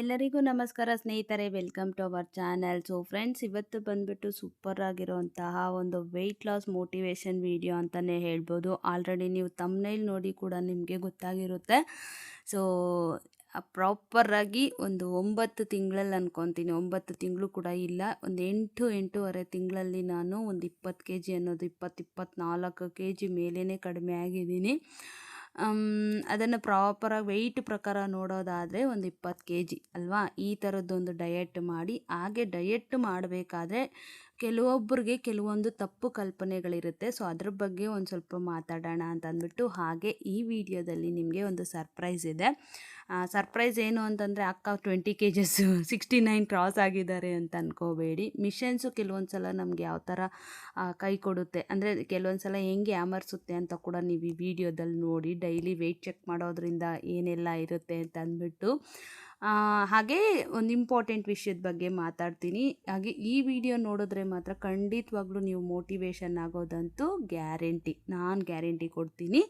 ಎಲ್ಲರಿಗೂ ನಮಸ್ಕಾರ ಸ್ನೇಹಿತರೆ, welcome to our channel. So friends ಇವತ್ತು ಬಂದ್ಬಿಟ್ಟು ಸೂಪರ್ ಆಗಿರುವಂತಹ ಒಂದು ವೆಯ್ಟ್ ಲಾಸ್ ಮೋಟಿವೇಶನ್ ವಿಡಿಯೋ ಅಂತಲೇ ಹೇಳ್ಬೋದು. ಆಲ್ರೆಡಿ ನೀವು ತಮ್ಮನೇಲಿ ನೋಡಿ ಕೂಡ ನಿಮಗೆ ಗೊತ್ತಾಗಿರುತ್ತೆ. ಸೊ ಪ್ರಾಪರಾಗಿ ಒಂದು ಒಂಬತ್ತು ತಿಂಗಳಲ್ಲಿ ಅನ್ಕೊತೀನಿ. ಒಂಬತ್ತು ತಿಂಗಳು ಕೂಡ ಇಲ್ಲ. ಒಂದು ಎಂಟು, ಎಂಟೂವರೆ ತಿಂಗಳಲ್ಲಿ ನಾನು ಒಂದು ಇಪ್ಪತ್ತು ಕೆ ಜಿ ಅನ್ನೋದು ಇಪ್ಪತ್ತು ಇಪ್ಪತ್ತ್ನಾಲ್ಕು ಕೆ ಜಿ ಮೇಲೇ ಕಡಿಮೆ ಆಗಿದ್ದೀನಿ. ಅದನ್ನು ಪ್ರಾಪರಾಗಿ ವೆಯ್ಟ್ ಪ್ರಕಾರ ನೋಡೋದಾದರೆ ಒಂದು ಇಪ್ಪತ್ತು ಕೆ ಜಿ ಅಲ್ವಾ? ಈ ಥರದ್ದೊಂದು ಡಯಟ್ ಮಾಡಿ, ಹಾಗೆ ಡಯಟ್ ಮಾಡಬೇಕಾದ್ರೆ ಕೆಲವೊಬ್ಬರಿಗೆ ಕೆಲವೊಂದು ತಪ್ಪು ಕಲ್ಪನೆಗಳಿರುತ್ತೆ. ಸೊ, ಅದ್ರ ಬಗ್ಗೆ ಒಂದು ಸ್ವಲ್ಪ ಮಾತಾಡೋಣ ಅಂತ ಅಂದ್ಬಿಟ್ಟು ಹಾಗೆ ಈ ವಿಡಿಯೋದಲ್ಲಿ ನಿಮಗೆ ಒಂದು ಸರ್ಪ್ರೈಸ್ ಇದೆ. ಸರ್ಪ್ರೈಸ್ ಏನು ಅಂತಂದರೆ, ಅಕ್ಕ twenty K just sixty nine cross ಆಗಿದ್ದಾರೆ ಅಂತ ಅನ್ಕೋಬೇಡಿ. ಮಿಷನ್ಸು ಕೆಲವೊಂದು ಸಲ ನಮಗೆ ಯಾವ ಥರ ಕೈ ಕೊಡುತ್ತೆ, ಅಂದರೆ ಕೆಲವೊಂದು ಸಲ ಹೆಂಗೆ ಆಮರಿಸುತ್ತೆ ಅಂತ ಕೂಡ ನೀವು ಈ ವಿಡಿಯೋದಲ್ಲಿ ನೋಡಿ, ಡೈಲಿ ವೆಯ್ಟ್ ಚೆಕ್ ಮಾಡೋದ್ರಿಂದ ಏನೆಲ್ಲ ಇರುತ್ತೆ ಅಂತ ಅಂದ್ಬಿಟ್ಟು ಹಾಗೆ ಒಂದು ಇಂಪಾರ್ಟೆಂಟ್ ವಿಷಯದ ಬಗ್ಗೆ ಮಾತಾಡ್ತೀನಿ. ಹಾಗೆ ಈ ವಿಡಿಯೋ ನೋಡಿದ್ರೆ ಮಾತ್ರ ಖಂಡಿತವಾಗ್ಲೂ ನೀವು ಮೋಟಿವೇಶನ್ ಆಗೋದಂತೂ ಗ್ಯಾರಂಟಿ ನಾನು ಗ್ಯಾರಂಟಿ ಕೊಡ್ತೀನಿ.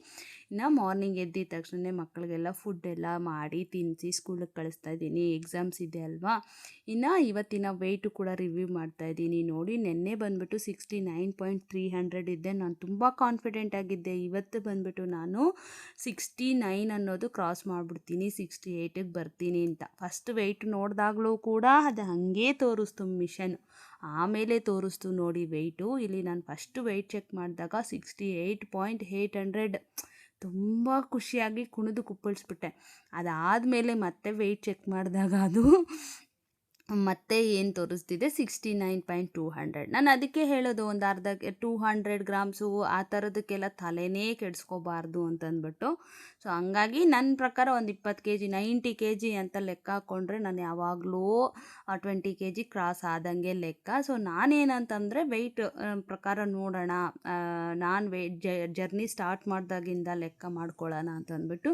ಇನ್ನು ಮಾರ್ನಿಂಗ್ ಎದ್ದಿದ ತಕ್ಷಣ ಮಕ್ಕಳಿಗೆಲ್ಲ ಫುಡ್ ಎಲ್ಲ ಮಾಡಿ ತಿನ್ನಿಸಿ ಸ್ಕೂಲಿಗೆ ಕಳಿಸ್ತಾ ಇದ್ದೀನಿ. ಎಕ್ಸಾಮ್ಸ್ ಇದೆ ಅಲ್ವಾ? ಇನ್ನು ಇವತ್ತಿನ ವೆಯ್ಟು ಕೂಡ ರಿವ್ಯೂ ಮಾಡ್ತಾ ಇದ್ದೀನಿ. ನೋಡಿ, ನಿನ್ನೆ ಬಂದುಬಿಟ್ಟು sixty nine point three hundred ಇದ್ದೆ. ನಾನು ತುಂಬ ಕಾನ್ಫಿಡೆಂಟ್ ಆಗಿದ್ದೆ. ಇವತ್ತು ಬಂದುಬಿಟ್ಟು ನಾನು ಸಿಕ್ಸ್ಟಿ ನೈನ್ ಅನ್ನೋದು ಕ್ರಾಸ್ ಮಾಡಿಬಿಡ್ತೀನಿ. ಸಿಕ್ಸ್ಟಿ ಏಯ್ಟಿಗೆ ಬರ್ತೀನಿ ಅಂತ. ಫಸ್ಟ್ ವೆಯ್ಟ್ ನೋಡಿದಾಗಲೂ ಕೂಡ ಅದು ಹಾಗೇ ತೋರಿಸ್ತು ಮಿಷನ್ ಆಮೇಲೆ ತೋರಿಸ್ತು ನೋಡಿ ವೆಯ್ಟು ಇಲ್ಲಿ ನಾನು ಫಸ್ಟ್ ವೆಯ್ಟ್ ಚೆಕ್ ಮಾಡಿದಾಗ sixty eight point eight hundred ತುಂಬ ಖುಷಿಯಾಗಿ ಕುಣಿದು ಕುಪ್ಪಳಿಸ್ಬಿಟ್ಟೆ. ಅದಾದಮೇಲೆ ಮತ್ತೆ ವೆಯ್ಟ್ ಚೆಕ್ ಮಾಡಿದಾಗ ಅದು ಮತ್ತೆ ಏನು ತೋರಿಸ್ತಿದೆ? Sixty nine point two hundred ನಾನು ಅದಕ್ಕೆ ಹೇಳೋದು ಒಂದು ಅರ್ಧ ಟೂ ಹಂಡ್ರೆಡ್ ಗ್ರಾಮ್ಸು ಆ ಥರದಕ್ಕೆಲ್ಲ ತಲೆನೇ ಕೆಡಿಸ್ಕೋಬಾರ್ದು ಅಂತಂದ್ಬಿಟ್ಟು. ಸೊ ಹಂಗಾಗಿ ನನ್ನ ಪ್ರಕಾರ ಒಂದು ಇಪ್ಪತ್ತು K G ninety K G ಅಂತ ಲೆಕ್ಕ ಹಾಕ್ಕೊಂಡ್ರೆ ನಾನು ಯಾವಾಗಲೂ ಟ್ವೆಂಟಿ ಕೆ ಜಿ ಕ್ರಾಸ್ ಆದಂಗೆ ಲೆಕ್ಕ. ಸೊ ನಾನೇನಂತಂದರೆ ವೆಯ್ಟ್ ಪ್ರಕಾರ ನೋಡೋಣ ನಾನು ವೆಯ್ಟ್ ಜರ್ನಿ ಸ್ಟಾರ್ಟ್ ಮಾಡಿದಾಗಿಂದ ಲೆಕ್ಕ ಮಾಡ್ಕೊಳ್ಳೋಣ ಅಂತಂದ್ಬಿಟ್ಟು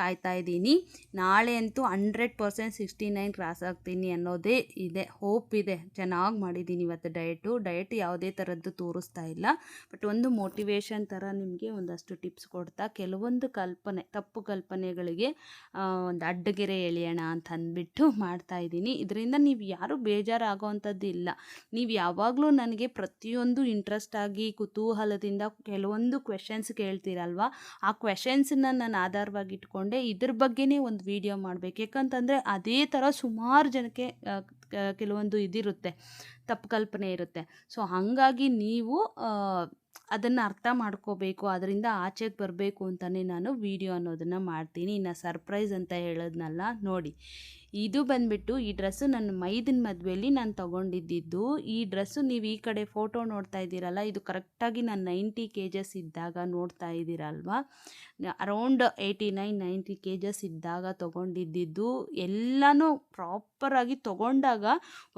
ಕಾಯ್ತಾ ಇದ್ದೀನಿ. ನಾಳೆ ಅಂತೂ hundred percent sixty nine cross ಆಗ್ತೀನಿ ಅನ್ನೋದೇ ಇದೆ ಹೋಪ್ ಇದೆ. ಚೆನ್ನಾಗಿ ಮಾಡಿದ್ದೀನಿ ಇವತ್ತು ಡಯಟು ಡಯಟ್ ಯಾವುದೇ ಥರದ್ದು ತೋರಿಸ್ತಾ ಇಲ್ಲ. ಬಟ್ ಒಂದು ಮೋಟಿವೇಶನ್ ಥರ ನಿಮಗೆ ಒಂದಷ್ಟು ಟಿಪ್ಸ್ ಕೊಡ್ತಾ, ಕೆಲವೊಂದು ಕಲ್ಪನೆ, ತಪ್ಪು ಕಲ್ಪನೆಗಳಿಗೆ ಒಂದು ಅಡ್ಡಗೆರೆ ಎಳೆಯೋಣ ಅಂತ ಅಂದ್ಬಿಟ್ಟು ಮಾಡ್ತಾ ಇದ್ದೀನಿ. ಇದರಿಂದ ನೀವು ಯಾರೂ ಬೇಜಾರಾಗೋವಂಥದ್ದು ಇಲ್ಲ ನೀವು ಯಾವಾಗಲೂ ನನಗೆ ಪ್ರತಿಯೊಂದು ಇಂಟ್ರೆಸ್ಟ್ ಆಗಿ, ಕುತೂಹಲದಿಂದ ಕೆಲವೊಂದು ಕ್ವೆಶನ್ಸ್ ಕೇಳ್ತೀರಲ್ವ? ಆ ಕ್ವೆಶನ್ಸನ್ನ ನಾನು ಆಧಾರವಾಗಿ ಇಟ್ಕೊಂಡೆ ಇದ್ರ ಬಗ್ಗೆನೇ ಒಂದು ವಿಡಿಯೋ ಮಾಡಬೇಕು. ಯಾಕಂತಂದರೆ ಅದೇ ಥರ ಸುಮಾರು ಜನಕ್ಕೆ ಕೆಲವೊಂದು ಇದಿರುತ್ತೆ. ತಪ್ಪು ಕಲ್ಪನೆ ಇರುತ್ತೆ. ಸೊ ಹಾಗಾಗಿ ನೀವು ಅದನ್ನು ಅರ್ಥ ಮಾಡ್ಕೋಬೇಕು, ಅದರಿಂದ ಆಚೆಗೆ ಬರಬೇಕು ಅಂತಲೇ ನಾನು ವಿಡಿಯೋ ಅನ್ನೋದನ್ನು ಮಾಡ್ತೀನಿ. ಇನ್ನು ಸರ್ಪ್ರೈಸ್ ಅಂತ ಹೇಳೋದ್ನಲ್ಲ, ನೋಡಿ. ಇದು ಬಂದುಬಿಟ್ಟು ಈ ಡ್ರೆಸ್ಸು ನನ್ನ ಮೈದಿನ ಮದುವೆಯಲ್ಲಿ ನಾನು ತೊಗೊಂಡಿದ್ದಿದ್ದು. ಈ ಡ್ರೆಸ್ಸು ನೀವು ಈ ಕಡೆ ಫೋಟೋ ನೋಡ್ತಾ ಇದ್ದೀರಲ್ಲ, ಇದು ಕರೆಕ್ಟಾಗಿ ನಾನು ನೈಂಟಿ ಕೆ ಜಸ್ ಇದ್ದಾಗ ನೋಡ್ತಾ ಇದ್ದೀರಲ್ವಾ? Around eighty nine, ninety K Gs ಇದ್ದಾಗ ತೊಗೊಂಡಿದ್ದಿದ್ದು. ಎಲ್ಲನೂ ಪ್ರಾಪರಾಗಿ ತೊಗೊಂಡಾಗ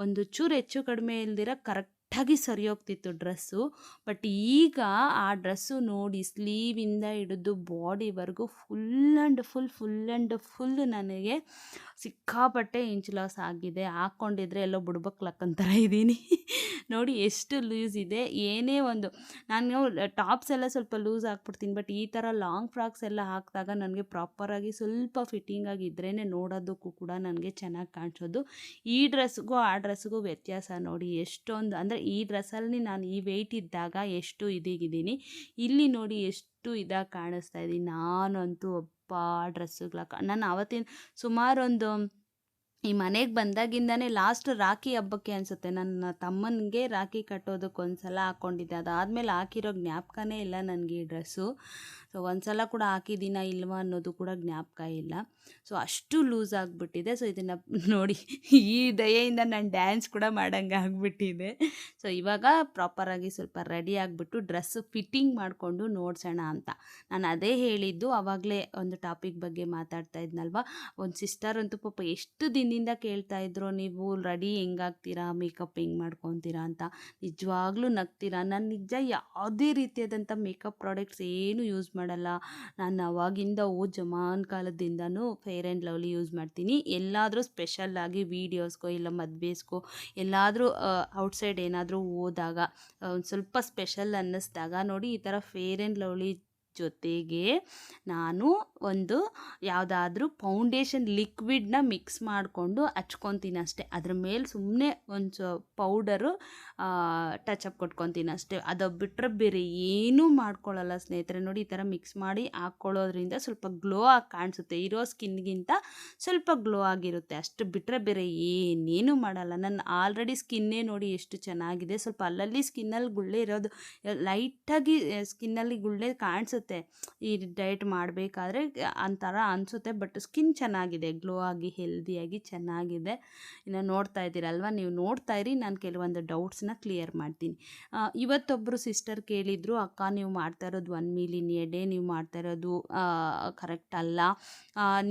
ಒಂದು ಚೂರು ಹೆಚ್ಚು ಕಡಿಮೆ ಇಲ್ದಿರ ಕರೆಕ್ಟ್ ಕರೆಕ್ಟಾಗಿ ಸರಿ ಹೋಗ್ತಿತ್ತು ಡ್ರೆಸ್ಸು. ಬಟ್ ಈಗ ಆ ಡ್ರೆಸ್ಸು ನೋಡಿ ಸ್ಲೀವಿಂದ ಹಿಡಿದು ಬಾಡಿವರೆಗೂ full and full full and full ನನಗೆ ಸಿಕ್ಕಾಪಟ್ಟೆ ಇಂಚ್ ಲಾಸ್ ಆಗಿದೆ. ಹಾಕ್ಕೊಂಡಿದ್ರೆ ಎಲ್ಲೋ ಬುಡ್ಬಕ್ಲಕ್ಕಂತರ ಇದ್ದೀನಿ ನೋಡಿ ಎಷ್ಟು ಲೂಸ್ ಇದೆ. ಏನೇ ಒಂದು ನಾನು ಟಾಪ್ಸ್ ಎಲ್ಲ ಸ್ವಲ್ಪ ಲೂಸ್ ಹಾಕ್ಬಿಡ್ತೀನಿ ಬಟ್ ಈ ಥರ ಲಾಂಗ್ ಫ್ರಾಕ್ಸ್ ಎಲ್ಲ ಹಾಕಿದಾಗ ನನಗೆ ಪ್ರಾಪರಾಗಿ ಸ್ವಲ್ಪ ಫಿಟ್ಟಿಂಗಾಗಿ ಇದ್ರೇ ನೋಡೋದಕ್ಕೂ ಕೂಡ ನನಗೆ ಚೆನ್ನಾಗಿ ಕಾಣಿಸೋದು. ಈ ಡ್ರೆಸ್ಗೂ ಆ ಡ್ರೆಸ್ಗೂ ವ್ಯತ್ಯಾಸ ನೋಡಿ ಎಷ್ಟೊಂದು, ಅಂದರೆ ಈ ಡ್ರೆಸ್ಸಲ್ಲಿ ನಾನು ಈ ವೆಯ್ಟ್ ಇದ್ದಾಗ ಎಷ್ಟು ಇದೀಗಿದ್ದೀನಿ. ಇಲ್ಲಿ ನೋಡಿ ಎಷ್ಟು ಇದಾಗಿ ಕಾಣಿಸ್ತಾ ಇದ್ದೀನಿ ನಾನಂತೂ ಒಬ್ಬ ಡ್ರೆಸ್ಸುಗಳ ನಾನು ಆವತ್ತಿನ ಸುಮಾರೊಂದು ಈ ಮನೆಗೆ ಬಂದಾಗಿಂದನೇ ಲಾಸ್ಟ್ ರಾಖಿ ಹಬ್ಬಕ್ಕೆ ಅನಿಸುತ್ತೆ. ನನ್ನ ತಮ್ಮನಿಗೆ ರಾಖಿ ಕಟ್ಟೋದಕ್ಕೆ ಒಂದು ಸಲ ಹಾಕ್ಕೊಂಡಿದ್ದೆ ಅದಾದಮೇಲೆ ಹಾಕಿರೋ ಜ್ಞಾಪಕನೇ ಇಲ್ಲ ನನಗೆ ಈ ಡ್ರೆಸ್ಸು. ಸೊ ಒಂದ್ಸಲ ಕೂಡ ಹಾಕಿದ್ದೀನ ಇಲ್ವಾ ಅನ್ನೋದು ಕೂಡ ಜ್ಞಾಪಕ ಇಲ್ಲ. ಸೊ ಅಷ್ಟು ಲೂಸ್ ಆಗಿಬಿಟ್ಟಿದೆ. ಸೊ ಇದನ್ನು ನೋಡಿ, ಈ ದಯೆಯಿಂದ ನಾನು ಡ್ಯಾನ್ಸ್ ಕೂಡ ಮಾಡೋಂಗೆ ಆಗಿಬಿಟ್ಟಿದೆ. ಸೊ ಇವಾಗ ಪ್ರಾಪರಾಗಿ ಸ್ವಲ್ಪ ರೆಡಿ ಆಗಿಬಿಟ್ಟು ಡ್ರೆಸ್ ಫಿಟ್ಟಿಂಗ್ ಮಾಡಿಕೊಂಡು ನೋಡ್ಸೋಣ ಅಂತ. ನಾನು ಅದೇ ಹೇಳಿದ್ದು, ಅವಾಗಲೇ ಒಂದು ಟಾಪಿಕ್ ಬಗ್ಗೆ ಮಾತಾಡ್ತಾ ಇದ್ನಲ್ವಾ? ಒಂದು ಸಿಸ್ಟರ್ ಅಂತೂ ಪಾಪ ಎಷ್ಟು ದಿನದಿಂದ ಕೇಳ್ತಾ ಇದ್ರು, ನೀವು ರೆಡಿ ಹೆಂಗಾಗ್ತೀರಾ? ಮೇಕಪ್ ಹೆಂಗೆ ಮಾಡ್ಕೊತೀರಾ? ಅಂತ. ನಿಜವಾಗ್ಲೂ ನಗ್ತೀರಾ? ನಾನು ನಿಜ ಯಾವುದೇ ರೀತಿಯಾದಂಥ ಮೇಕಪ್ ಪ್ರಾಡಕ್ಟ್ಸ್ ಏನು ಯೂಸ್ ಮಾಡಲ್ಲ. ನಾನು ಅವಾಗಿಂದ ಓ ಜಮಾನ್ ಕಾಲದಿಂದನೂ ಫೇರ್ ಆ್ಯಂಡ್ ಲವ್ಲಿ ಯೂಸ್ ಮಾಡ್ತೀನಿ. ಎಲ್ಲಾದರೂ ಸ್ಪೆಷಲ್ಲಾಗಿ ವೀಡಿಯೋಸ್ಗೋ ಇಲ್ಲ ಮದುವೆಸ್ಗೋ ಎಲ್ಲಾದರೂ ಔಟ್ಸೈಡ್ ಏನಾದರೂ ಹೋದಾಗ ಒಂದು ಸ್ವಲ್ಪ ಸ್ಪೆಷಲ್ ಅನ್ನಿಸ್ದಾಗ ನೋಡಿ ಈ ಥರ ಫೇರ್ ಆ್ಯಂಡ್ ಲವ್ಲಿ ಜೊತೆಗೆ ನಾನು ಒಂದು ಯಾವುದಾದ್ರೂ ಫೌಂಡೇಶನ್ ಲಿಕ್ವಿಡ್ನ ಮಿಕ್ಸ್ ಮಾಡಿಕೊಂಡು ಹಚ್ಕೊತೀನಿ ಅಷ್ಟೇ. ಅದ್ರ ಮೇಲೆ ಸುಮ್ಮನೆ ಒಂದು ಪೌಡರು ಅಪ್ ಕೊಟ್ಕೊತೀನಿ ಅಷ್ಟೇ. ಅದು ಬಿಟ್ಟರೆ ಬೇರೆ ಏನೂ ಮಾಡ್ಕೊಳ್ಳಲ್ಲ ಸ್ನೇಹಿತರೆ. ನೋಡಿ, ಈ ಥರ ಮಿಕ್ಸ್ ಮಾಡಿ ಹಾಕ್ಕೊಳ್ಳೋದ್ರಿಂದ ಸ್ವಲ್ಪ ಗ್ಲೋ ಆಗಿ ಕಾಣಿಸುತ್ತೆ. ಇರೋ ಸ್ಕಿನ್ಗಿಂತ ಸ್ವಲ್ಪ ಗ್ಲೋ ಆಗಿರುತ್ತೆ. ಅಷ್ಟು ಬಿಟ್ಟರೆ ಬೇರೆ ಏನೇನು ಮಾಡಲ್ಲ. ನನ್ನ ಆಲ್ರೆಡಿ ಸ್ಕಿನ್ನೇ ನೋಡಿ ಎಷ್ಟು ಚೆನ್ನಾಗಿದೆ. ಸ್ವಲ್ಪ ಅಲ್ಲಲ್ಲಿ ಸ್ಕಿನ್ನಲ್ಲಿ ಗುಳ್ಳೆ ಇರೋದು ಲೈಟಾಗಿ ಸ್ಕಿನ್ನಲ್ಲಿ ಗುಳ್ಳೆ ಕಾಣಿಸುತ್ತೆ. ಈ ಡಯಟ್ ಮಾಡಬೇಕಾದ್ರೆ ಒಂಥರ ಅನಿಸುತ್ತೆ, ಬಟ್ ಸ್ಕಿನ್ ಚೆನ್ನಾಗಿದೆ, ಗ್ಲೋ ಆಗಿ ಹೆಲ್ದಿಯಾಗಿ ಚೆನ್ನಾಗಿದೆ. ಇನ್ನು ನೋಡ್ತಾ ಇದ್ದೀರಲ್ವ? ನೀವು ನೋಡ್ತಾ ಇರಿ, ನಾನು ಕೆಲವೊಂದು ಡೌಟ್ಸ್ನ ಕ್ಲಿಯರ್ ಮಾಡ್ತೀನಿ. ಇವತ್ತೊಬ್ಬರು ಸಿಸ್ಟರ್ ಕೇಳಿದರು, ಅಕ್ಕ, ನೀವು ಮಾಡ್ತಾ ಇರೋದು one meal in a day, ನೀವು ಮಾಡ್ತಾ ಇರೋದು ಕರೆಕ್ಟ್ ಅಲ್ಲ.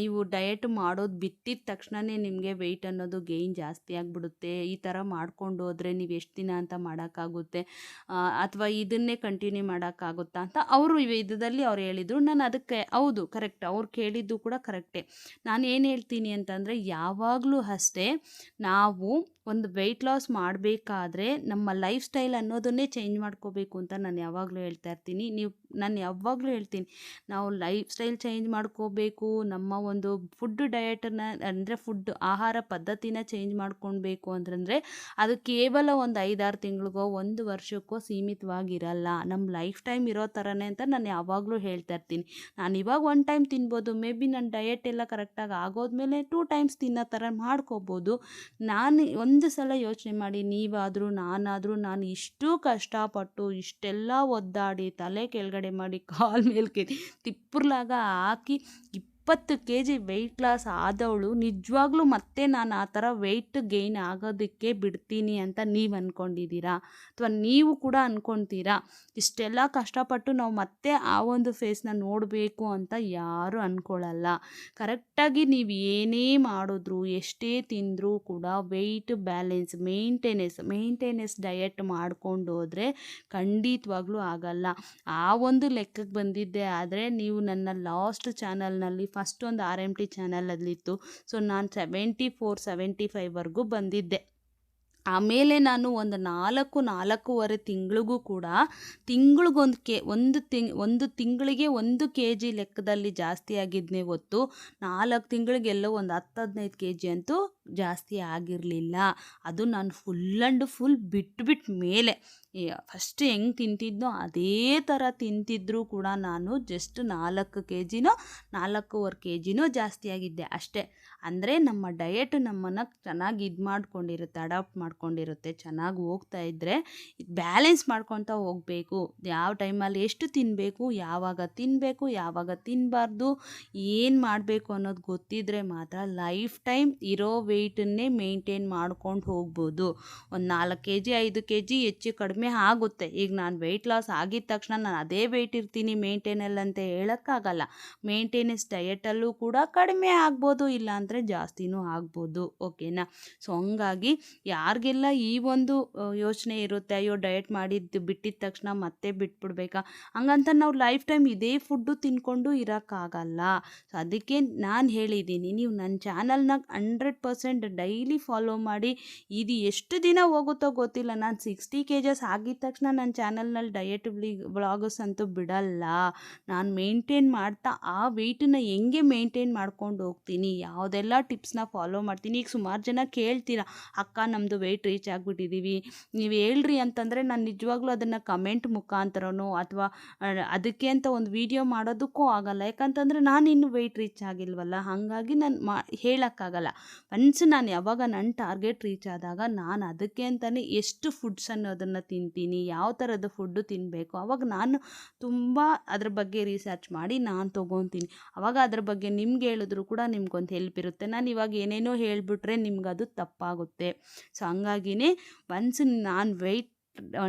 ನೀವು ಡಯಟ್ ಮಾಡೋದು ಬಿಟ್ಟಿದ ತಕ್ಷಣವೇ ನಿಮಗೆ ವೆಯ್ಟ್ ಅನ್ನೋದು ಗೇಯ್ನ್ ಜಾಸ್ತಿ ಆಗಿಬಿಡುತ್ತೆ. ಈ ಥರ ಮಾಡ್ಕೊಂಡು ಹೋದರೆ ನೀವು ಎಷ್ಟು ದಿನ ಅಂತ ಮಾಡೋಕ್ಕಾಗುತ್ತೆ? ಅಥವಾ ಇದನ್ನೇ ಕಂಟಿನ್ಯೂ ಮಾಡೋಕ್ಕಾಗುತ್ತಾ? ಅಂತ. ಅವರು ವಿಧದಲ್ಲಿ ಅವ್ರು ಹೇಳಿದರು. ನಾನು ಅದಕ್ಕೆ, ಹೌದು, ಕರೆಕ್ಟ್, ಅವ್ರು ಕೇಳಿದ್ದು ಕೂಡ ಕರೆಕ್ಟೇ. ನಾನು ಏನು ಹೇಳ್ತೀನಿ ಅಂತಂದರೆ, ಯಾವಾಗಲೂ ಅಷ್ಟೇ, ನಾವು ಒಂದು ವೆಯ್ಟ್ ಲಾಸ್ ಮಾಡಬೇಕಾದ್ರೆ ನಮ್ಮ ಲೈಫ್ ಸ್ಟೈಲ್ ಅನ್ನೋದನ್ನೇ ಚೇಂಜ್ ಮಾಡ್ಕೋಬೇಕು ಅಂತ ನಾನು ಯಾವಾಗಲೂ ಹೇಳ್ತಾ ಇರ್ತೀನಿ. ನೀವು ನಾನು ಯಾವಾಗಲೂ ಹೇಳ್ತೀನಿ, ನಾವು ಲೈಫ್ ಸ್ಟೈಲ್ ಚೇಂಜ್ ಮಾಡ್ಕೋಬೇಕು, ನಮ್ಮ ಒಂದು ಫುಡ್ ಡಯಟನ್ನು ಅಂದರೆ ಫುಡ್ ಆಹಾರ ಪದ್ಧತಿನ ಚೇಂಜ್ ಮಾಡ್ಕೊಳ್ಬೇಕು ಅಂತಂದರೆ ಅದು ಕೇವಲ ಒಂದು ಐದಾರು ತಿಂಗಳಿಗೋ, ಒಂದು ವರ್ಷಕ್ಕೋ ಸೀಮಿತವಾಗಿರಲ್ಲ. ನಮ್ಮ ಲೈಫ್ ಟೈಮ್ ಇರೋ ಥರನೇ ಅಂತ ನಾನು ಯಾವಾಗಲೂ ಹೇಳ್ತಾ ಇರ್ತೀನಿ. ನಾನು ಇವಾಗ ಒನ್ ಟೈಮ್ ತಿನ್ಬೋದು, ಮೇ ಬಿ ನನ್ನ ಡಯಟ್ ಎಲ್ಲ ಕರೆಕ್ಟಾಗಿ ಆಗೋದ್ಮೇಲೆ ಟೂ ಟೈಮ್ಸ್ ತಿನ್ನೋ ಥರ ಮಾಡ್ಕೋಬೋದು. ನಾನು ಒಂದು ಸಲ ಯೋಚನೆ ಮಾಡಿ, ನೀವಾದರೂ, ನಾನಾದರೂ, ನಾನು ಇಷ್ಟು ಕಷ್ಟಪಟ್ಟು, ಇಷ್ಟೆಲ್ಲ ಒದ್ದಾಡಿ, ತಲೆ ಕೆಳಗಡೆ ಮಾಡಿ ಕಾಲ್ ಮೇಲೆ ಕೆ ತಿಪ್ಪರ್ಲಾಗ ಹಾಕಿ ಇಪ್ಪತ್ತು ಕೆ ಜಿ ವೆಯ್ಟ್ ಲಾಸ್ ಆದವಳು, ನಿಜವಾಗ್ಲೂ ಮತ್ತೆ ನಾನು ಆ ಥರ ವೆಯ್ಟ್ ಗೇಯ್ನ್ ಆಗೋದಕ್ಕೆ ಬಿಡ್ತೀನಿ ಅಂತ ನೀವು ಅಂದ್ಕೊಂಡಿದ್ದೀರಾ ಅಥವಾ ನೀವು ಕೂಡ ಅಂದ್ಕೊತೀರಾ ಇಷ್ಟೆಲ್ಲ ಕಷ್ಟಪಟ್ಟು ನಾವು ಮತ್ತೆ ಆ ಒಂದು ಫೇಸ್ನ ನೋಡಬೇಕು ಅಂತ ಯಾರೂ ಅಂದ್ಕೊಳ್ಳಲ್ಲ ಕರೆಕ್ಟಾಗಿ ನೀವು ಏನೇ ಮಾಡಿದ್ರು, ಎಷ್ಟೇ ತಿಂದರೂ ಕೂಡ weight balance maintenance maintenance diet ಮಾಡ್ಕೊಂಡು ಹೋದರೆ ಖಂಡಿತವಾಗ್ಲೂ ಆಗಲ್ಲ. ಆ ಒಂದು ಲೆಕ್ಕಕ್ಕೆ ಬಂದಿದ್ದೆ ಆದರೆ ನೀವು ನನ್ನ ಲಾಸ್ಟ್ ಚಾನಲ್ನಲ್ಲಿ ಫಸ್ಟ್ ಒಂದು ಆರ್ ಎಂ ಟಿ ಚಾನಲಲ್ಲಿತ್ತು. ಸೊ ನಾನು ಸೆವೆಂಟಿ ಫೋರ್ ಸೆವೆಂಟಿ ಫೈವ್ವರೆಗೂ ಬಂದಿದ್ದೆ. ಆಮೇಲೆ ನಾನು ಒಂದು ನಾಲ್ಕು, ನಾಲ್ಕೂವರೆ ತಿಂಗಳಿಗೂ ಕೂಡ ತಿಂಗಳಿಗೊಂದು ಕೆ, ಒಂದು ತಿಂಗ್ ಒಂದು ತಿಂಗಳಿಗೆ ಒಂದು ಕೆ ಜಿ ಲೆಕ್ಕದಲ್ಲಿ ಜಾಸ್ತಿ ಆಗಿದ್ನೇ ಹೊತ್ತು ನಾಲ್ಕು ತಿಂಗಳಿಗೆಲ್ಲೋ ಒಂದು ಹತ್ತು, ಹದಿನೈದು ಕೆ ಜಿ ಅಂತೂ ಜಾಸ್ತಿ ಆಗಿರಲಿಲ್ಲ. ಅದು ನಾನು ಫುಲ್ ಆ್ಯಂಡ್ ಫುಲ್ ಬಿಟ್ಬಿಟ್ಟು ಮೇಲೆ. ಫಸ್ಟ್ ಹೆಂಗೆ ತಿಂತಿದ್ನೋ ಅದೇ ಥರ ತಿಂತಿದ್ರು ಕೂಡ ನಾನು ಜಸ್ಟ್ ನಾಲ್ಕು ಕೆ ಜಿನೋ ನಾಲ್ಕೂವರೆ ಕೆ ಜಿನೋ ಜಾಸ್ತಿ ಆಗಿದ್ದೆ ಅಷ್ಟೇ. ಅಂದರೆ ನಮ್ಮ ಡಯೆಟ್ ನಮ್ಮನ್ನು ಚೆನ್ನಾಗಿ ಇದು ಮಾಡ್ಕೊಂಡಿರುತ್ತೆ ಅಡಾಪ್ಟ್ ಮಾಡ್ಕೊಂಡಿರುತ್ತೆ, ಚೆನ್ನಾಗಿ ಹೋಗ್ತಾ ಇದ್ದರೆ ಬ್ಯಾಲೆನ್ಸ್ ಮಾಡ್ಕೊತಾ ಹೋಗಬೇಕು. ಯಾವ ಟೈಮಲ್ಲಿ ಎಷ್ಟು ತಿನ್ನಬೇಕು ಯಾವಾಗ ತಿನ್ನಬೇಕು ಯಾವಾಗ ತಿನ್ನಬಾರ್ದು ಏನು ಮಾಡಬೇಕು ಅನ್ನೋದು ಗೊತ್ತಿದ್ದರೆ ಮಾತ್ರ ಲೈಫ್ ಟೈಮ್ ಇರೋ ವೆಯ್ಟನ್ನೇ ಮೇಂಟೈನ್ ಮಾಡ್ಕೊಂಡು ಹೋಗ್ಬೋದು. ಒಂದು ನಾಲ್ಕು ಕೆ ಜಿ ಐದು ಕೆ ಜಿ ಹೆಚ್ಚು ಕಡಿಮೆ ಆಗುತ್ತೆ. ಈಗ ನಾನು ವೆಯ್ಟ್ ಲಾಸ್ ಆಗಿದ ತಕ್ಷಣ ನಾನು ಅದೇ ವೆಯ್ಟ್ ಇರ್ತೀನಿ ಮೇಂಟೈನಲ್ಲಿ ಅಂತ ಹೇಳೋಕ್ಕಾಗಲ್ಲ. ಮೇಂಟೆನೆನ್ಸ್ ಡಯಟಲ್ಲೂ ಕೂಡ ಕಡಿಮೆ ಆಗ್ಬೋದು, ಇಲ್ಲಾಂದರೆ ಜಾಸ್ತಿನೂ ಆಗ್ಬೋದು. ಓಕೆನಾ ಸೊ ಹಂಗಾಗಿ ಯಾರಿಗೆಲ್ಲ ಈ ಒಂದು ಯೋಚನೆ ಇರುತ್ತೆ, ಅಯ್ಯೋ ಡಯಟ್ ಮಾಡಿದ್ದು ಬಿಟ್ಟಿದ ತಕ್ಷಣ ಮತ್ತೆ ಬಿಟ್ಬಿಡ್ಬೇಕಾ? ಹಂಗಂತ ನಾವು ಲೈಫ್ ಟೈಮ್ ಇದೇ ಫುಡ್ಡು ತಿನ್ಕೊಂಡು ಇರೋಕ್ಕಾಗಲ್ಲ. ಸೊ ಅದಕ್ಕೆ ನಾನು ಹೇಳಿದ್ದೀನಿ ನೀವು ನನ್ನ ಚಾನಲ್ನಾಗ ಹಂಡ್ರೆಡ್ ಪರ್ಸೆಂಟ್ ಡೈಲಿ ಫಾಲೋ ಮಾಡಿ ಇದು ಎಷ್ಟು ದಿನ ಹೋಗುತ್ತೋ ಗೊತ್ತಿಲ್ಲ. ನಾನು ಸಿಕ್ಸ್ಟಿ ಕೆ ಜಸ್ ಆಗಿದ ತಕ್ಷಣ ನನ್ನ ಚಾನಲ್ನಲ್ಲಿ ಡಯಟ್ ಬ್ಲಾಗಸ್ ಅಂತೂ ಬಿಡಲ್ಲ. ನಾನು ಮೇಂಟೈನ್ ಮಾಡ್ತಾ ಆ ವೆಯ್ಟನ್ನ ಹೆಂಗೆ ಮೇಂಟೈನ್ ಮಾಡ್ಕೊಂಡು ಹೋಗ್ತೀನಿ? ಯಾವುದೆಲ್ಲ ಟಿಪ್ಸ್ನ ಫಾಲೋ ಮಾಡ್ತೀನಿ? ಈಗ ಸುಮಾರು ಜನ ಕೇಳ್ತೀರಾ, ಅಕ್ಕ ನಮ್ಮದು ವೆಯ್ಟ್ ರೀಚ್ ಆಗಿಬಿಟ್ಟಿದ್ದೀವಿ ನೀವು ಹೇಳ್ರಿ ಅಂತಂದರೆ ನಾನು ನಿಜವಾಗ್ಲೂ ಅದನ್ನು ಕಮೆಂಟ್ ಮುಖಾಂತರನೋ ಅಥವಾ ಅದಕ್ಕೆ ಅಂತ ಒಂದು ವಿಡಿಯೋ ಮಾಡೋದಕ್ಕೂ ಆಗಲ್ಲ. ಯಾಕಂತಂದರೆ ನಾನು ಇನ್ನೂ ವೆಯ್ಟ್ ರೀಚ್ ಆಗಿಲ್ವಲ್ಲ. ಹಾಗಾಗಿ ನಾನು ಮಾ, ಹೇಳೋಕ್ಕಾಗಲ್ಲ. ಒನ್ಸ್ ನಾನು ಯಾವಾಗ ನನ್ನ ಟಾರ್ಗೆಟ್ ರೀಚ್ ಆದಾಗ ನಾನು ಅದಕ್ಕೆ ಅಂತಲೇ ಎಷ್ಟು ಫುಡ್ಸ್ ಅನ್ನೋದನ್ನು ತಿಂತೀನಿ, ಯಾವ ಥರದ ಫುಡ್ಡು ತಿನ್ನಬೇಕು ಅವಾಗ ನಾನು ತುಂಬ ಅದ್ರ ಬಗ್ಗೆ ರಿಸರ್ಚ್ ಮಾಡಿ ನಾನು ತೊಗೊತೀನಿ. ಅವಾಗ ಅದ್ರ ಬಗ್ಗೆ ನಿಮ್ಗೆ ಹೇಳಿದ್ರು ಕೂಡ ನಿಮ್ಗೊಂದು ಹೆಲ್ಪ್ ಇರುತ್ತೆ. ನಾನು ಇವಾಗ ಏನೇನೋ ಹೇಳಿಬಿಟ್ರೆ ನಿಮ್ಗೆ ಅದು ತಪ್ಪಾಗುತ್ತೆ. ಸೊ ಹಂಗಾಗಿನೇ ಒನ್ಸ್ ನಾನು ವೆಯ್ಟ್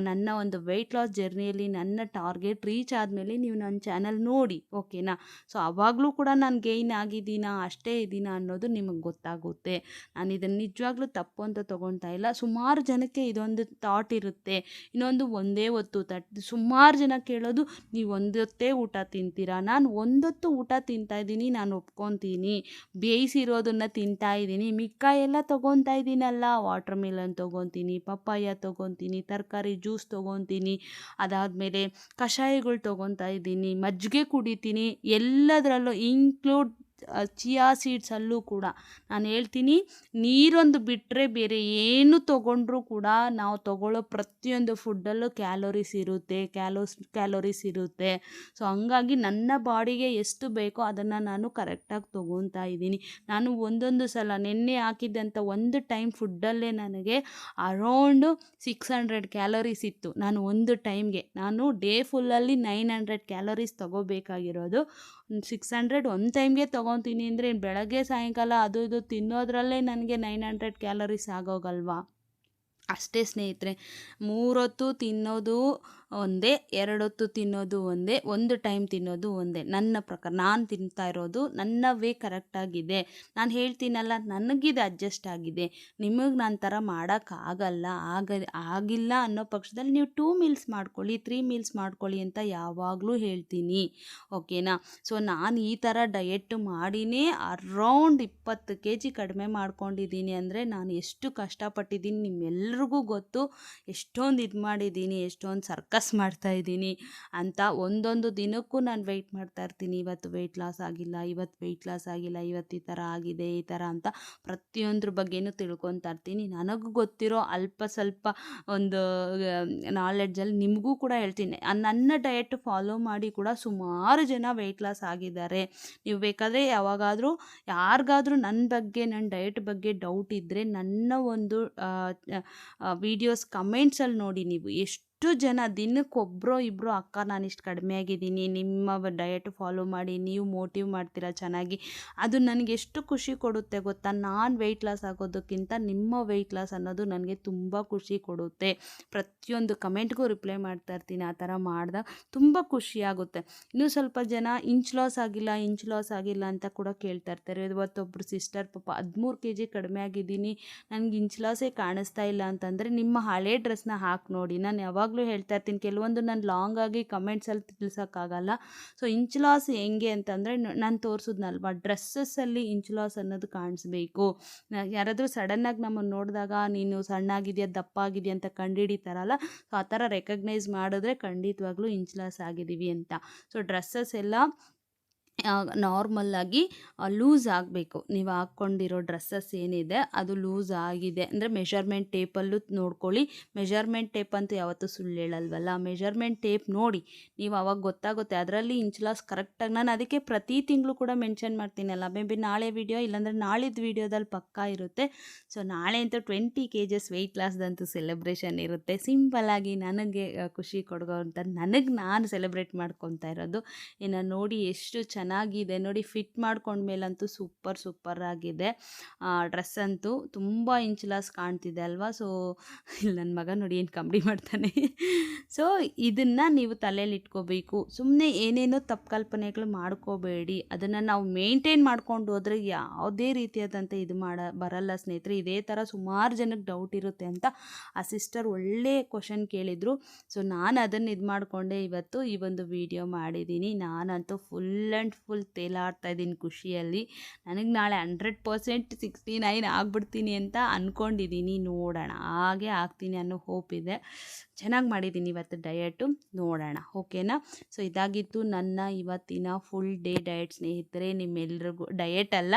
ನನ್ನ ಒಂದು ವೆಯ್ಟ್ ಲಾಸ್ ಜರ್ನಿಯಲ್ಲಿ ನನ್ನ ಟಾರ್ಗೆಟ್ ರೀಚ್ ಆದಮೇಲೆ ನೀವು ನನ್ನ ಚಾನಲ್ ನೋಡಿ ಓಕೆನಾ ಸೊ ಅವಾಗಲೂ ಕೂಡ ನಾನು ಗೇಯ್ನ್ ಆಗಿದ್ದೀನಾ, ಅಷ್ಟೇ ಇದ್ದೀನಾ ಅನ್ನೋದು ನಿಮಗೆ ಗೊತ್ತಾಗುತ್ತೆ. ನಾನು ಇದನ್ನು ನಿಜವಾಗ್ಲೂ ತಪ್ಪು ಅಂತ ತೊಗೊಳ್ತಾ ಇಲ್ಲ. ಸುಮಾರು ಜನಕ್ಕೆ ಇದೊಂದು ಥಾಟ್ ಇರುತ್ತೆ. ಇನ್ನೊಂದು ಒಂದೇ ಹೊತ್ತು ತಟ್, ಸುಮಾರು ಜನ ಕೇಳೋದು, ನೀವು ಒಂದೊತ್ತೇ ಊಟ ತಿಂತೀರಾ? ನಾನು ಒಂದೊತ್ತು ಊಟ ತಿಂತಾ ಇದ್ದೀನಿ, ನಾನು ಒಪ್ಕೊತೀನಿ. ಬೇಯಿಸಿರೋದನ್ನು ತಿಂತಾ ಇದ್ದೀನಿ. ಮಿಕ್ಕ ಎಲ್ಲ ತೊಗೊತಾ ಇದ್ದೀನಲ್ಲ ವಾಟರ್ ಮಿಲನ್ ತೊಗೊತೀನಿ, ಪಪ್ಪಾಯ ತೊಗೊತೀನಿ, ತರಕಾರಿ ತರಕಾರಿ ಜ್ಯೂಸ್ ತೊಗೊತೀನಿ ಅದಾದಮೇಲೆ ಕಷಾಯಗಳು ತೊಗೊತಾ ಇದ್ದೀನಿ ಮಜ್ಜಿಗೆ ಕುಡಿತೀನಿ ಎಲ್ಲದರಲ್ಲೂ ಇನ್ಕ್ಲೂಡ್ ಚಿಯಾ ಸೀಡ್ಸಲ್ಲೂ ಕೂಡ ನಾನು ಹೇಳ್ತೀನಿ, ನೀರೊಂದು ಬಿಟ್ಟರೆ ಬೇರೆ ಏನು ತೊಗೊಂಡ್ರೂ ಕೂಡ ನಾವು ತೊಗೊಳ್ಳೋ ಪ್ರತಿಯೊಂದು ಫುಡ್ಡಲ್ಲೂ ಕ್ಯಾಲೋರೀಸ್ ಇರುತ್ತೆ, ಕ್ಯಾಲೋಸ್, ಕ್ಯಾಲೋರೀಸ್ ಇರುತ್ತೆ. ಸೊ, ಹಂಗಾಗಿ ನನ್ನ ಬಾಡಿಗೆ ಎಷ್ಟು ಬೇಕೋ ಅದನ್ನು ನಾನು ಕರೆಕ್ಟಾಗಿ ತೊಗೊತಾ ಇದ್ದೀನಿ. ನಾನು ಒಂದೊಂದು ಸಲ ನಿನ್ನೆ ಹಾಕಿದ್ದಂಥ ಒಂದು ಟೈಮ್ ಫುಡ್ಡಲ್ಲೇ ನನಗೆ ಅರೌಂಡು ಸಿಕ್ಸ್ ಹಂಡ್ರೆಡ್ ಕ್ಯಾಲೋರೀಸ್ ಇತ್ತು. ನಾನು ಒಂದು ಟೈಮ್ಗೆ, ನಾನು ಡೇ ಫುಲ್ಲಲ್ಲಿ ನೈನ್ ಹಂಡ್ರೆಡ್ ಕ್ಯಾಲೋರೀಸ್ ತೊಗೋಬೇಕಾಗಿರೋದು ಸಿಕ್ಸ್ ಹಂಡ್ರೆಡ್ ಒಂದು ಟೈಮ್ಗೆ ತೊಗೊತೀನಿ ಅಂದರೆ ಬೆಳಗ್ಗೆ, ಸಾಯಂಕಾಲ ಅದು ಇದು ತಿನ್ನೋದ್ರಲ್ಲೇ ನನಗೆ ನೈನ್ ಹಂಡ್ರೆಡ್ ಕ್ಯಾಲೋರೀಸ್ ಆಗೋಗಲ್ವಾ? ಅಷ್ಟೇ ಸ್ನೇಹಿತರೆ, ಮೂರೊತ್ತು ತಿನ್ನೋದು ಒಂದೇ ಎರಡೊತ್ತು ತಿನ್ನೋದು ಒಂದೇ, ಒಂದು ಟೈಮ್ ತಿನ್ನೋದು ಒಂದೇ. ನನ್ನ ಪ್ರಕಾರ, ನಾನು ತಿಂತಾ ಇರೋದು ನನ್ನ ವೇ ಕರೆಕ್ಟಾಗಿದೆ ನಾನು ಹೇಳ್ತೀನಲ್ಲ, ನನಗಿದು ಅಡ್ಜಸ್ಟ್ ಆಗಿದೆ. ನಿಮಗೆ ನನ್ನ ಥರ ಮಾಡೋಕ್ಕಾಗಲ್ಲ ಆಗ, ಆಗಿಲ್ಲ ಅನ್ನೋ ಪಕ್ಷದಲ್ಲಿ ನೀವು ಟೂ ಮೀಲ್ಸ್ ಮಾಡ್ಕೊಳ್ಳಿ ತ್ರೀ ಮೀಲ್ಸ್ ಮಾಡ್ಕೊಳ್ಳಿ ಅಂತ ಯಾವಾಗಲೂ ಹೇಳ್ತೀನಿ. ಓಕೆನಾ ಸೊ ನಾನು ಈ ಥರ ಡಯೆಟ್ ಮಾಡಿನೇ ಅರೌಂಡ್ ಇಪ್ಪತ್ತು ಕೆ ಜಿ ಕಡಿಮೆ ಮಾಡ್ಕೊಂಡಿದ್ದೀನಿ ಅಂದರೆ ನಾನು ಎಷ್ಟು ಕಷ್ಟಪಟ್ಟಿದ್ದೀನಿ ನಿಮ್ಮೆಲ್ರಿಗೂ ಗೊತ್ತು. ಎಷ್ಟೊಂದು ಇದು ಮಾಡಿದ್ದೀನಿ, ಎಷ್ಟೊಂದು ಸರ್ಕಸ್ ಮಾಡ್ತಾ ಇದ್ದೀನಿ ಅಂತ ಒಂದೊಂದು ದಿನಕ್ಕೂ ನಾನು ವೆಯ್ಟ್ ಮಾಡ್ತಾ ಇರ್ತೀನಿ. ಇವತ್ತು ವೆಯ್ಟ್ ಲಾಸ್ ಆಗಿಲ್ಲ, ಇವತ್ತು ವೆಯ್ಟ್ ಲಾಸ್ ಆಗಿಲ್ಲ, ಇವತ್ತು ಈ ಥರ ಆಗಿದೆ, ಈ ಥರ ಅಂತ ಪ್ರತಿಯೊಂದ್ರ ಬಗ್ಗೆನೂ ತಿಳ್ಕೊತಾ ಇರ್ತೀನಿ. ನನಗೂ ಗೊತ್ತಿರೋ ಅಲ್ಪ ಸ್ವಲ್ಪ ಒಂದು ನಾಲೆಡ್ಜಲ್ಲಿ ನಿಮಗೂ ಕೂಡ ಹೇಳ್ತೀನಿ. ನನ್ನ ಡಯಟ್ ಫಾಲೋ ಮಾಡಿ ಕೂಡ ಸುಮಾರು ಜನ ವೆಯ್ಟ್ ಲಾಸ್ ಆಗಿದ್ದಾರೆ. ನೀವು ಬೇಕಾದರೆ ಯಾವಾಗಾದರೂ, ಯಾರಿಗಾದರೂ ನನ್ನ ಬಗ್ಗೆ ನನ್ನ ಡಯಟ್ ಬಗ್ಗೆ ಡೌಟ್ ಇದ್ದರೆ ನನ್ನ ಒಂದು ವಿಡಿಯೋಸ್ ಕಮೆಂಟ್ಸಲ್ಲಿ ನೋಡಿ ನೀವು ಎಷ್ಟು ಎಷ್ಟು ಜನ ದಿನಕ್ಕೆ ಒಬ್ಬರು ಇಬ್ಬರು ಅಕ್ಕ ನಾನು ಇಷ್ಟು ಕಡಿಮೆ ಆಗಿದ್ದೀನಿ, ನಿಮ್ಮ ಡಯಟ್ ಫಾಲೋ ಮಾಡಿ, ನೀವು ಮೋಟಿವ್ ಮಾಡ್ತೀರಾ ಚೆನ್ನಾಗಿ, ಅದು ನನಗೆ ಎಷ್ಟು ಖುಷಿ ಕೊಡುತ್ತೆ ಗೊತ್ತಾ? ನಾನು ವೆಯ್ಟ್ ಲಾಸ್ ಆಗೋದಕ್ಕಿಂತ ನಿಮ್ಮ ವೆಯ್ಟ್ ಲಾಸ್ ಅನ್ನೋದು ನನಗೆ ತುಂಬ ಖುಷಿ ಕೊಡುತ್ತೆ. ಪ್ರತಿಯೊಂದು ಕಮೆಂಟ್ಗೂ ರಿಪ್ಲೈ ಮಾಡ್ತಾ ಇರ್ತೀನಿ, ಆ ಥರ ಮಾಡಿದಾಗ ತುಂಬ ಖುಷಿಯಾಗುತ್ತೆ ಇನ್ನೂ ಸ್ವಲ್ಪ ಜನ, ಇಂಚ್ ಲಾಸ್ ಆಗಿಲ್ಲ, ಇಂಚ್ ಲಾಸ್ ಆಗಿಲ್ಲ ಅಂತ ಕೂಡ ಕೇಳ್ತಾ ಇರ್ತಾರೆ. ಇವತ್ತೊಬ್ಬರು ಸಿಸ್ಟರ್ ಪಾಪ ಹದಿಮೂರು ಕೆ ಜಿ ಕಡಿಮೆ ಆಗಿದ್ದೀನಿ, ನನಗೆ ಇಂಚ್ ಲಾಸೇ ಕಾಣಿಸ್ತಾ ಇಲ್ಲ ಅಂತಂದರೆ ನಿಮ್ಮ ಹಳೆ ಡ್ರೆಸ್ನ ಹಾಕಿ ನೋಡಿ. ನಾನು ಯಾವಾಗ ಯಾವಾಗಲೂ ಹೇಳ್ತಾ ಇರ್ತೀನಿ, ಕೆಲವೊಂದು ನಾನು ಲಾಂಗ್ ಆಗಿ ಕಮೆಂಟ್ಸಲ್ಲಿ ತಿಳಿಸೋಕ್ಕಾಗಲ್ಲ. ಸೊ ಇಂಚ್ ಲಾಸ್ ಹೆಂಗೆ ಅಂತಂದರೆ ನಾನು ತೋರಿಸಿದ್ನಲ್ವ ಡ್ರೆಸ್ಸಸ್ಸಲ್ಲಿ ಇಂಚ್ ಲಾಸ್ ಅನ್ನೋದು ಕಾಣಿಸ್ಬೇಕು. ಯಾರಾದರೂ ಸಡನ್ನಾಗಿ ನಮ್ಮನ್ನು ನೋಡಿದಾಗ, ನೀನು ಸಣ್ಣಾಗಿದೆಯಾ ದಪ್ಪ ಆಗಿದೆಯಾ ಅಂತ ಕಂಡುಹಿಡಿತಾರಲ್ಲ ಸೊ ಆ ಥರ ರೆಕಗ್ನೈಸ್ ಮಾಡಿದ್ರೆ ಖಂಡಿತವಾಗ್ಲೂ ಇಂಚ್ ಲಾಸ್ ಆಗಿದ್ದೀವಿ ಅಂತ. ಸೊ ಡ್ರೆಸ್ಸಸ್ ಎಲ್ಲ ನಾರ್ಮಲ್ಲಾಗಿ ಲೂಸ್ ಆಗಬೇಕು. ನೀವು ಹಾಕ್ಕೊಂಡಿರೋ ಡ್ರೆಸ್ಸಸ್ ಏನಿದೆ, ಅದು ಲೂಸ್ ಆಗಿದೆ. ಅಂದರೆ ಮೆಷರ್ಮೆಂಟ್ ಟೇಪಲ್ಲೂ ನೋಡ್ಕೊಳ್ಳಿ. ಮೆಷರ್ಮೆಂಟ್ ಟೇಪ್ ಅಂತೂ ಯಾವತ್ತೂ ಸುಳ್ಳು ಹೇಳಲ್ವಲ್ಲ? ಮೆಷರ್ಮೆಂಟ್ ಟೇಪ್ ನೋಡಿ. ನೀವು ಅವಾಗ ಗೊತ್ತಾಗುತ್ತೆ. ಅದರಲ್ಲಿ ಇಂಚ್ಲಾಸ್ ಕರೆಕ್ಟಾಗಿ ನಾನು ಅದಕ್ಕೆ ಪ್ರತಿ ತಿಂಗಳು ಕೂಡ ಮೆನ್ಷನ್ ಮಾಡ್ತೀನಲ್ಲ. ಮೇ ಬಿ ನಾಳೆ ವಿಡಿಯೋ ಇಲ್ಲಾಂದರೆ ನಾಳಿದ್ದು ವಿಡಿಯೋದಲ್ಲಿ ಪಕ್ಕಾ ಇರುತ್ತೆ. ಸೊ ನಾಳೆ ಅಂತೂ ಟ್ವೆಂಟಿ ಕೆ ಜಸ್ ವೆಯ್ಟ್ ಲಾಸ್ದಂತೂ ಸೆಲೆಬ್ರೇಷನ್ ಇರುತ್ತೆ. ಸಿಂಪಲ್ಲಾಗಿ ನನಗೆ ಖುಷಿ ಕೊಡೋ ಅಂತ, ನನಗೆ ನಾನು ಸೆಲೆಬ್ರೇಟ್ ಮಾಡ್ಕೊತಾ ಇರೋದು. ಇನ್ನು ನೋಡಿ ಎಷ್ಟು ಚೆನ್ನಾಗಿ ಚೆನ್ನಾಗಿದೆ. ನೋಡಿ ಫಿಟ್ ಮಾಡ್ಕೊಂಡ್ಮೇಲಂತೂ ಸೂಪರ್ ಸೂಪರ್ ಆಗಿದೆ. ಡ್ರೆಸ್ ಅಂತೂ ತುಂಬ ಇಂಚ್ಲಾಸ್ ಕಾಣ್ತಿದೆ ಅಲ್ವಾ? ಸೊ, ಇಲ್ಲಿ ನನ್ನ ಮಗ ನೋಡಿ ಏನು ಕಂಬಡಿ ಮಾಡ್ತಾನೆ. ಸೊ, ಇದನ್ನು ನೀವು ತಲೆಯಲ್ಲಿ ಇಟ್ಕೋಬೇಕು. ಸುಮ್ಮನೆ ಏನೇನೋ ತಪ್ಪು ಕಲ್ಪನೆಗಳು ಮಾಡ್ಕೋಬೇಡಿ. ಅದನ್ನು ನಾವು ಮೇಂಟೈನ್ ಮಾಡ್ಕೊಂಡು ಹೋದರೆ ಯಾವುದೇ ರೀತಿಯಾದಂಥ ಇದು ಮಾಡ, ಬರಲ್ಲ ಸ್ನೇಹಿತರೆ. ಇದೇ ಥರ ಸುಮಾರು ಜನಕ್ಕೆ ಡೌಟ್ ಇರುತ್ತೆ ಅಂತ ಆ ಸಿಸ್ಟರ್ ಒಳ್ಳೆ ಕ್ವಶನ್ ಕೇಳಿದರು. ಸೊ, ನಾನು ಅದನ್ನು ಇದು ಮಾಡಿಕೊಂಡೆ ಇವತ್ತು ಈ ಒಂದು ವಿಡಿಯೋ ಮಾಡಿದ್ದೀನಿ ನಾನಂತೂ ಫುಲ್ ಆ್ಯಂಡ್ ಫುಲ್ ತೇಲಾಡ್ತಾ ಇದ್ದೀನಿ ಖುಷಿಯಲ್ಲಿ. ನನಗೆ ನಾಳೆ ಹಂಡ್ರೆಡ್ ಪರ್ಸೆಂಟ್ ಸಿಕ್ಸ್ಟಿ ನೈನ್ ಆಗ್ಬಿಡ್ತೀನಿ ಅಂತ ಅಂದ್ಕೊಂಡಿದ್ದೀನಿ ನೋಡೋಣ. ಹಾಗೆ ಆಗ್ತೀನಿ ಅನ್ನೋ ಹೋಪ್ ಇದೆ. ಚೆನ್ನಾಗಿ ಮಾಡಿದ್ದೀನಿ ಇವತ್ತು ಡಯಟು ನೋಡೋಣ. ಓಕೆನಾ ಸೊ ಇದಾಗಿತ್ತು ನನ್ನ ಇವತ್ತಿನ ಫುಲ್ ಡೇ ಡಯಟ್ ಸ್ನೇಹಿತರೆ. ನಿಮ್ಮೆಲ್ರಿಗೂ ಡಯಟ್ ಅಲ್ಲ,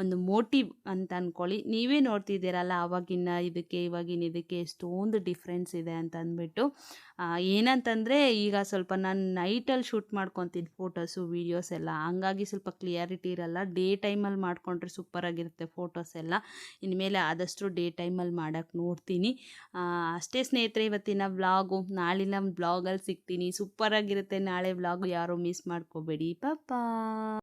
ಒಂದು ಮೋಟಿವ್ ಅಂತ ಅಂದ್ಕೊಳ್ಳಿ ನೀವೇ ನೋಡ್ತಿದ್ದೀರಲ್ಲ, ಆವಾಗಿನ ಇದಕ್ಕೆ, ಇವಾಗಿನ ಇದಕ್ಕೆ ಎಷ್ಟೊಂದು ಡಿಫ್ರೆನ್ಸ್ ಇದೆ ಅಂತ ಅಂದ್ಬಿಟ್ಟು. ಏನಂತಂದರೆ, ಈಗ ಸ್ವಲ್ಪ ನಾನು ನೈಟಲ್ಲಿ ಶೂಟ್ ಮಾಡ್ಕೊತೀನಿ ಫೋಟೋಸು ವೀಡಿಯೋಸ್ ಎಲ್ಲ. ಹಂಗಾಗಿ ಸ್ವಲ್ಪ ಕ್ಲಿಯಾರಿಟಿ ಇರಲ್ಲ. ಡೇ ಟೈಮಲ್ಲಿ ಮಾಡಿಕೊಂಡ್ರೆ ಸೂಪರಾಗಿರುತ್ತೆ ಫೋಟೋಸ್ ಎಲ್ಲ. ಇನ್ಮೇಲೆ ಆದಷ್ಟು ಡೇ ಟೈಮಲ್ಲಿ ಮಾಡೋಕ್ಕೆ ನೋಡ್ತೀನಿ. ಅಷ್ಟೇ ಸ್ನೇಹಿತರೆ, ಇವತ್ತಿನ ವ್ಲಾಗು ನಾಳಿನ ವ್ಲಾಗಲ್ಲಿ ಸಿಗ್ತೀನಿ. ಸೂಪರಾಗಿರುತ್ತೆ. ನಾಳೆ ವ್ಲಾಗು ಯಾರೂ ಮಿಸ್ ಮಾಡ್ಕೋಬೇಡಿ. ಪಾಪಾ